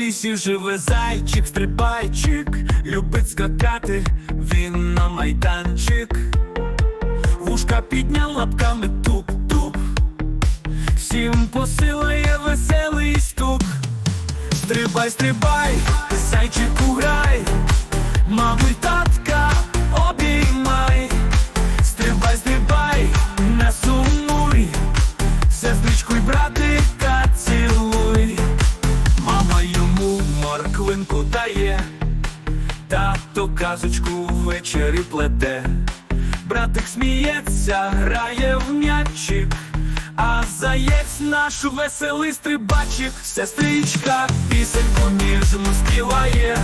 лісі живе зайчик, стрибайчик, любить скакати, він на майданчик, вушка підняв лапками туп-туп, всім посилає веселий стук. Стрибай, стрибай, зайчику грай, морквинку тато казочку ввечері плете, братик сміється, грає в м'ячик. А заєць наш веселий стрибачик, сестричка пісеньку ніжну співає,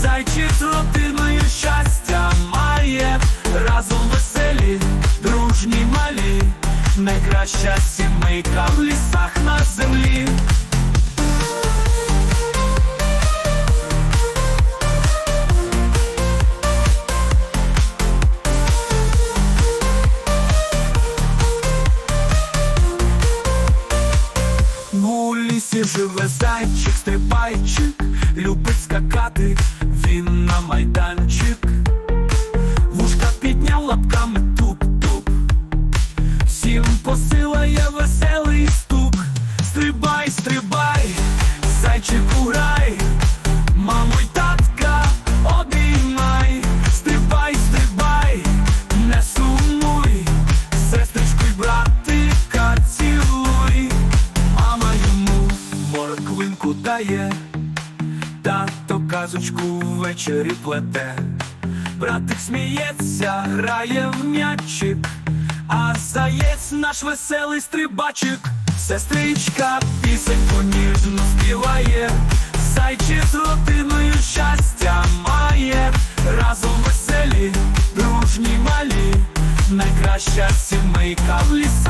зайчик з родиною щастя має, разом веселі, дружні малі, найкраща сімейка в лісах У живе зайчик, стрибайчик, любить скакати, він на майданчик, вушка підняв лапками туп-туп, всім посилає веселий стук. Стрибай, морквинку тато казочку ввечері плете, братик сміється, грає в м'ячик, а заєць наш веселий стрибачик, сестричка пісеньку ніжно співає, зайчик з родиною щастя має, разом веселі, дружні малі, найкраща сімейка в лісі.